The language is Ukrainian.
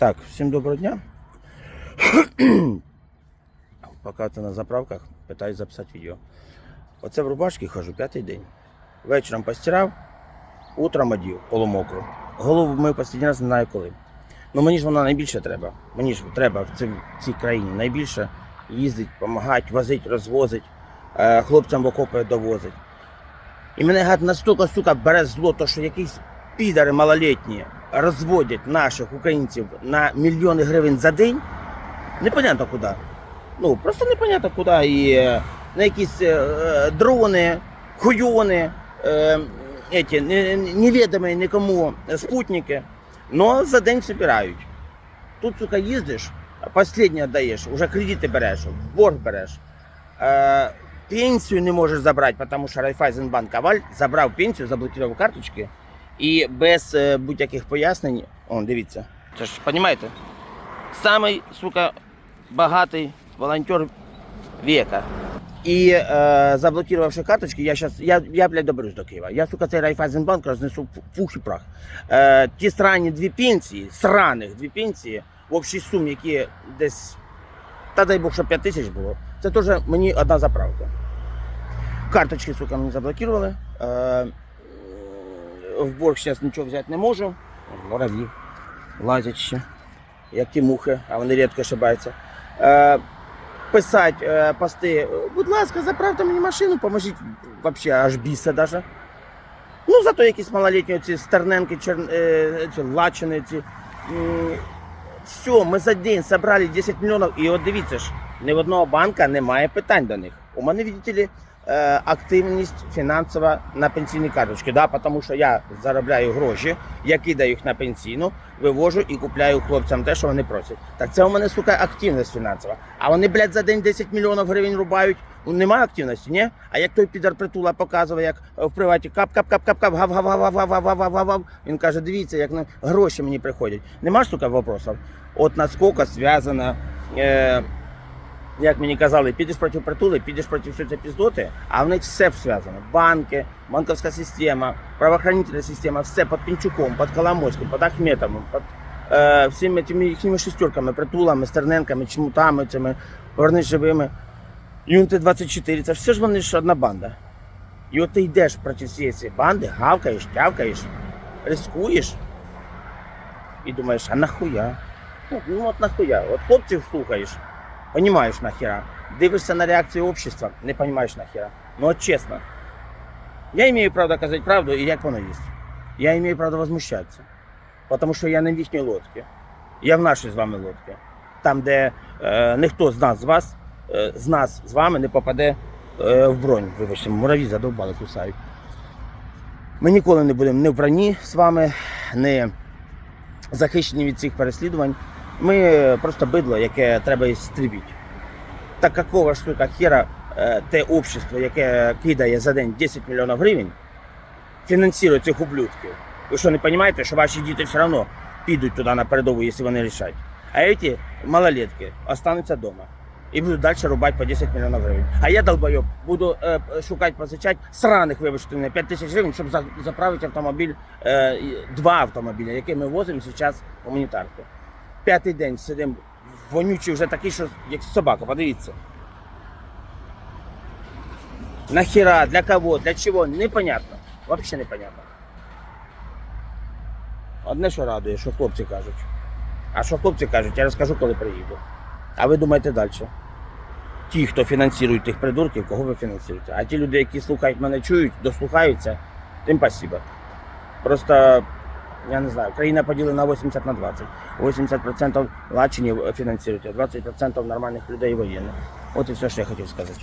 Так, всім доброго дня. Поки це на заправках, питаюсь записати відео. Оце в рубашці хожу п'ятий день. Вечором постирав, утром одів, полумокру. Голову раз не знаю коли. Ну мені ж вона найбільше треба. Мені ж треба в цій, цій країні найбільше їздить, допомагати, возить, розвозить, е, хлопцям в окопи довозить. І мене гад настільки, сука, бере зло, то що якісь підари малолітні розводять наших українців на мільйони гривень за день. Непонятно куди. Ну, просто непонятно куди. І е, на якісь е, е, дрони, хуйони, эти, не- не- невідомі нікому спутники, но за день собирають. Тут, сука, їздиш, останнє даєш, уже кредити береш, борг береш. Пенсію не можеш забрати, тому що Райфайзенбанк Аваль забрав пенсію, заблокував карточки і без е, будь-яких пояснень. О, дивіться. Це ж розумієте? Самий, сука, багатий волонтер века. І е, заблокувавши карточки, я щас, я, я, блядь, доберусь до Києва. Я, сука, цей Райфайзенбанк рознесу в пух і прах. Е, ті срані дві пенсії, сраних дві пенсії, в общій сумі, які десь, та дай Бог, що 5 тисяч було, це теж мені одна заправка. Карточки, сука, мені заблокували. Е, в борг зараз нічого взяти не можу. Воробі лазять ще, як ті мухи, а вони рідко ошибаються. Е, писати е, пости, будь ласка, заправте мені машину, поможіть вообще аж біса даже. Ну, зато якісь малолітні ці стерненки, чер... е, ці лачини, ці. Все, ми за день зібрали 10 мільйонів, і от дивіться ж, ні в одного банка немає питань до них. У мене, видите ли, Е, активність фінансова на пенсійні карточки. Да, Тому що я заробляю гроші, я кидаю їх на пенсійну, вивожу і купляю хлопцям те, що вони просять. Так це у мене сука активність фінансова. А вони, блядь, за день 10 мільйонів гривень рубають. Ну, нема активності, ні? А як той підар притула показував, як е, в приваті кап-кап-кап-кап-кап, гав-гав-гав-гав-гав-гав-гав-гав. Він каже, дивіться, як гроші мені приходять. Нема ж сука вопросів. От наскільки зв'язана. Е як мені казали, підеш проти притули, підеш проти всього цієї піздоти, а в них все зв'язано. Банки, банківська система, правоохранительна система, все під Пінчуком, під Коломойським, під Ахметовим, під е, всіми тими їхніми шестерками, притулами, стерненками, чмутами, цими повернись живими. Юнти 24, це все ж вони ж одна банда. І от ти йдеш проти всієї цієї банди, гавкаєш, тявкаєш, рискуєш і думаєш, а нахуя? Ну, ну от нахуя? От хлопців слухаєш, понімаєш нахера. Дивишся на реакцію общества, не понімаєш нахера. Ну от чесно. Я маю право казати правду і як воно є. Я маю право возмущатися. Тому що я не в їхній лодці. Я в нашій з вами лодці. Там, де е, ніхто з нас з вас, е, з нас з вами не попаде е, в бронь. Вибачте, мураві задовбали, кусають. Ми ніколи не будемо не в броні з вами, не захищені від цих переслідувань. Ми просто бидло, яке треба стрібити. Так какого ж сука хера е, те общество, яке кидає за день 10 мільйонів гривень, фінансує цих ублюдків. Ви що не розумієте, що ваші діти все одно підуть туди на передову, якщо вони рішать. А ці малолетки остануться вдома. І будуть далі рубати по 10 мільйонів гривень. А я, долбойоб, буду е, шукати, позичати сраних, вибачте мене, 5 тисяч гривень, щоб заправити автомобіль, е, два автомобіля, які ми возимо зараз гуманітарку. П'ятий день сидимо, вонючий вже такий, що як собака, подивіться. Нахера, для кого, для чого, непонятно. Взагалі непонятно. Одне, що радує, що хлопці кажуть. А що хлопці кажуть, я розкажу, коли приїду. А ви думаєте далі. Ті, хто фінансує тих придурків, кого ви фінансуєте. А ті люди, які слухають мене, чують, дослухаються, тим спасибо. Просто, я не знаю, країна поділена 80 на 20. 80% лачинів фінансують, а 20% нормальних людей воєнних. От і все, що я хотів сказати.